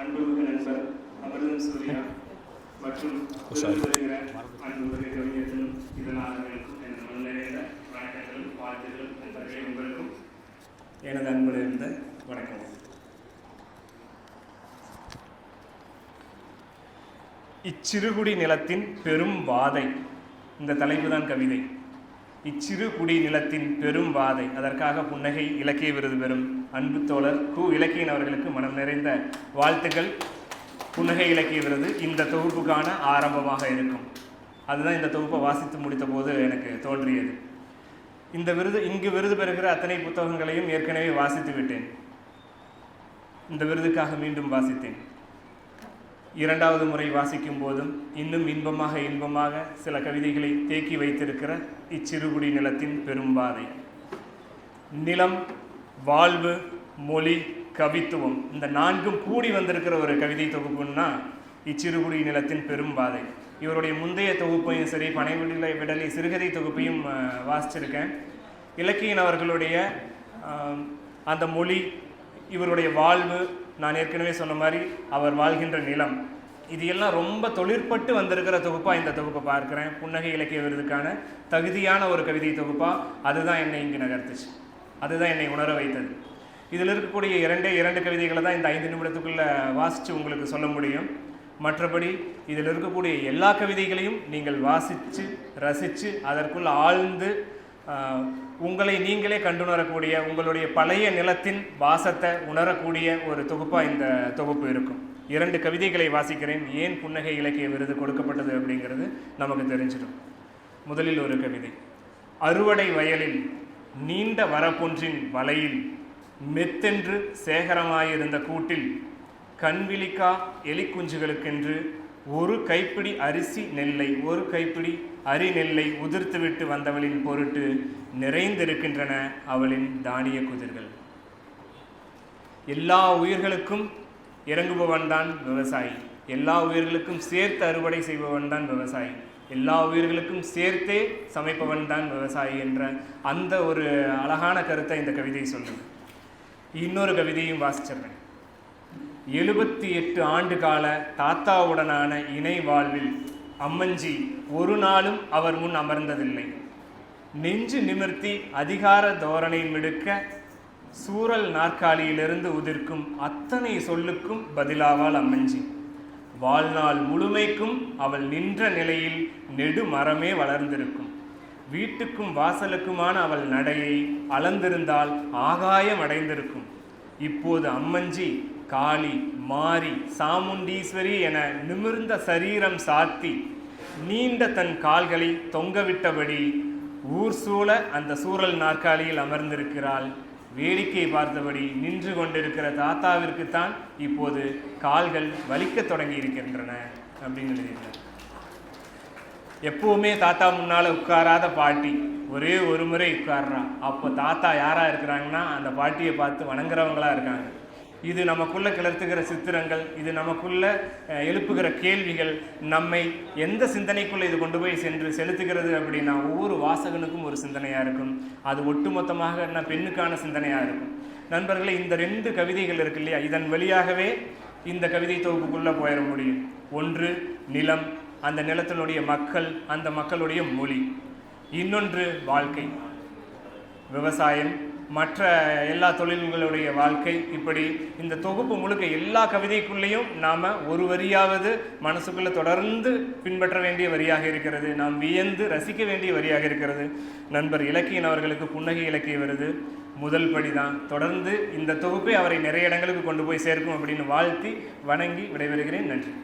அன்புமிகு நண்பர் அமிர்தம் சூர்யா மற்றும் விருது பெறுகிற அன்புமிகு கவிஞர்களும் இதனாளர்களுக்கும் எனது மன நிறைந்த வணக்கங்களும் வாழ்த்துகளும் நண்பர்களே உங்களுக்கும் எனது அன்பு நிறைந்த வணக்கம். இச்சிறுகுடி நிலத்தின் பெரும் வாதை. இந்த தலைப்பு தான் கவிதை. இச்சிறு குடி நிலத்தின் பெரும் வாதை. அதற்காக புன்னகை இலக்கிய விருது பெறும் அன்பு தோழர் கு. இலக்கியன் அவர்களுக்கு மனம் நிறைந்த வாழ்த்துக்கள். புன்னகை இலக்கிய விருது இந்த தொகுப்புக்கான ஆரம்பமாக இருக்கும். அதுதான் இந்த தொகுப்பை வாசித்து முடித்த போது எனக்கு தோன்றியது. இந்த விருது இங்கு விருது பெறுகிற அத்தனை புத்தகங்களையும் ஏற்கனவே வாசித்து விட்டேன் இந்த விருதுக்காக மீண்டும் வாசித்தேன். இரண்டாவது முறை வாசிக்கும் போதும் இன்னும் இன்பமாக இன்பமாக சில கவிதைகளை தேக்கி வைத்திருக்கிற இச்சிறுகுடி நிலத்தின் பெரும்பாதை நிலம் வாழ்வு மொழி கவித்துவம் இந்த நான்கும் கூடி வந்திருக்கிற ஒரு கவிதை தொகுப்புன்னா இச்சிறுகுடி நிலத்தின் பெரும்பாதை இவருடைய முந்தைய தொகுப்பையும் சரி பனைவிடலை விடலை சிறுகதை தொகுப்பையும் வாசிச்சிருக்கேன். இலக்கியன் அவர்களுடைய அந்த மொழி இவருடைய வாழ்வு நான் ஏற்கனவே சொன்ன மாதிரி அவர் வாழ்கின்ற நிலம். இது எல்லாம் ரொம்ப தொழிற்பட்டு வந்திருக்கிற தொகுப்பாக இந்த தொகுப்பை பார்க்குறேன். புன்னகை இலக்கிய விருதுக்கான தகுதியான ஒரு கவிதை தொகுப்பாக அதுதான் என்னை இங்கு நகர்த்துச்சு. அதுதான் என்னை உணர வைத்தது. இதில் இருக்கக்கூடிய இரண்டே இரண்டு கவிதைகளை தான் இந்த ஐந்து நிமிடத்துக்குள்ளே வாசித்து உங்களுக்கு சொல்ல முடியும். மற்றபடி இதில் இருக்கக்கூடிய எல்லா கவிதைகளையும் நீங்கள் வாசித்து ரசித்து அதற்குள் ஆழ்ந்து உங்களை நீங்களே கண்டுணரக்கூடிய உங்களுடைய பழைய நிலத்தின் வாசத்தை உணரக்கூடிய ஒரு தொகுப்பாக இந்த தொகுப்பு இருக்கும். இரண்டு கவிதைகளை வாசிக்கிறேன். ஏன் புன்னகை இலக்கிய விருது கொடுக்கப்பட்டது அப்படிங்கிறது நமக்கு தெரிஞ்சிடும். முதலில் ஒரு கவிதை. அறுவடை வயலில் நீண்ட வரப்பொன்றின் வலையில் மெத்தென்று சேகரமாயிருந்த கூட்டில் கண்விழிக்கா எலிக்குஞ்சுகளுக்கென்று ஒரு கைப்பிடி அரிசி நெல்லை ஒரு கைப்பிடி அரி நெல்லை உதிர்த்துவிட்டு வந்தவளின் பொருட்டு நிறைந்திருக்கின்றன அவளின் தானிய குதிர்கள். எல்லா உயிர்களுக்கும் இறங்குபவன் தான் விவசாயி. எல்லா உயிர்களுக்கும் சேர்த்து அறுவடை செய்பவன் தான் விவசாயி. எல்லா உயிர்களுக்கும் சேர்த்தே சமைப்பவன் தான் விவசாயி என்ற அந்த ஒரு அழகான கருத்தை இந்த கவிதை சொல்லுது. இன்னொரு கவிதையும் வாசிச்சிடுறேன் எழுபத்தி எட்டு ஆண்டு கால தாத்தாவுடனான இணை வாழ்வில் அம்மஞ்சி ஒரு நாளும் அவர் முன் அமர்ந்ததில்லை. நெஞ்சு நிமிர்த்தி அதிகார தோரணை மிடுக்க சூரல் நாற்காலியிலிருந்து உதிர்க்கும் அத்தனை சொல்லுக்கும் பதிலாவாள் அம்மஞ்சி. வாழ்நாள் முழுமைக்கும் அவள் நின்ற நிலையில் நெடு மரமே வளர்ந்திருக்கும். வீட்டுக்கும் வாசலுக்குமான அவள் நடையை அளந்திருந்தால் ஆகாயம் அடைந்திருக்கும். இப்போது அம்மஞ்சி காளி மாரி சாமுண்டீஸ்வரி என நிமிர்ந்த சரீரம் சாத்தி நீண்ட தன் கால்களை தொங்கவிட்டபடி ஊர் சூழ அந்த சூரல் நாற்காலியில் அமர்ந்திருக்கிறாள். வேடிக்கை பார்த்தபடி நின்று கொண்டிருக்கிற தாத்தாவிற்குத்தான் இப்போது கால்கள் வலிக்க தொடங்கி இருக்கின்றன அப்படின்னு எழுதியிருந்தார் எப்பவுமே தாத்தா முன்னால் உட்காராத பாட்டி ஒரே ஒரு முறை உட்கார்றான் அப்போ தாத்தா யாராக இருக்கிறாங்கன்னா அந்த பாட்டியை பார்த்து வணங்குறவங்களா இருக்காங்க. இது நமக்குள்ள கிளர்த்துகிற சித்திரங்கள் இது நமக்குள்ள எழுப்புகிற கேள்விகள் நம்மை எந்த சிந்தனைக்குள்ள இது கொண்டு போய் சென்று செலுத்துகிறது அப்படின்னா ஒவ்வொரு வாசகனுக்கும் ஒரு சிந்தனையா இருக்கும். அது ஒட்டுமொத்தமாக என்ன பெண்ணுக்கான சிந்தனையா இருக்கும். நண்பர்களே இந்த ரெண்டு கவிதைகள் இருக்கு இல்லையா? இதன் வழியாகவே இந்த கவிதை தொகுப்புக்குள்ள போயிட முடியும். ஒன்று நிலம் அந்த நிலத்தினுடைய மக்கள் அந்த மக்களுடைய மொழி. இன்னொன்று வாழ்க்கை. விவசாயம் மற்ற எல்லா தொழில்களுடைய வாழ்க்கை இப்படி இந்த தொகுப்பு முழுக்க எல்லா கவிதைக்குள்ளேயும் நாம் ஒரு வரியாவது மனசுக்குள்ளே தொடர்ந்து பின்பற்ற வேண்டிய வரியாக இருக்கிறது. நாம் வியந்து ரசிக்க வேண்டிய வரியாக இருக்கிறது. நண்பர் இலக்கியன் அவர்களுக்கு புன்னகை இலக்கிய வருது. முதல் படி தான் தொடர்ந்து இந்த தொகுப்பை அவரை நிறைய இடங்களுக்கு கொண்டு போய் சேர்க்கும் அப்படின்னு வாழ்த்தி வணங்கி விடைபெறுகிறேன். நன்றி.